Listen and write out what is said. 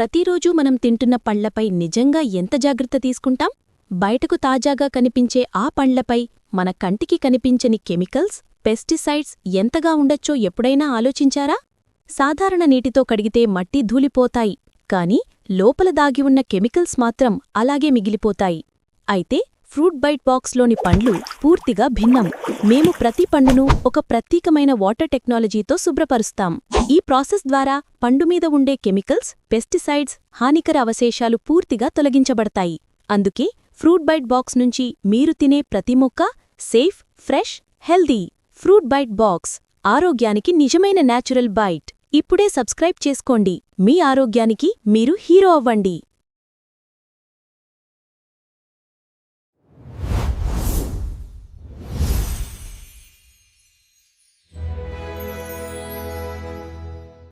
ప్రతిరోజూ మనం తింటున్న పళ్ళపై నిజంగా ఎంత జాగ్రత్త తీసుకుంటాం? బయటకు తాజాగా కనిపించే ఆ పండ్లపై మన కంటికి కనిపించని కెమికల్స్ పెస్టిసైడ్స్ ఎంతగా ఉండొచ్చో ఎప్పుడైనా ఆలోచించారా? సాధారణ నీటితో కడిగితే మట్టి ధూళిపోతాయి కాని లోపల దాగి ఉన్న కెమికల్స్ మాత్రం అలాగే మిగిలిపోతాయి. అయితే ఫ్రూట్ బైట్ బాక్స్లోని పండ్లు పూర్తిగా భిన్నం. మేము ప్రతి పండును ఒక ప్రత్యేకమైన వాటర్ టెక్నాలజీతో శుభ్రపరుస్తాం. ఈ ప్రాసెస్ ద్వారా పండు మీద ఉండే కెమికల్స్ పెస్టిసైడ్స్ హానికర అవశేషాలు పూర్తిగా తొలగించబడతాయి. అందుకే ఫ్రూట్ బైట్ బాక్స్ నుంచి మీరు తినే ప్రతి మొక్క safe fresh healthy fruit bite box. ఆరోగ్యానికి నిజమైన నేచురల్ బైట్. ఇప్పుడే సబ్స్క్రైబ్ చేసుకోండి. మీ ఆరోగ్యానికి మీరు హీరో అవ్వండి.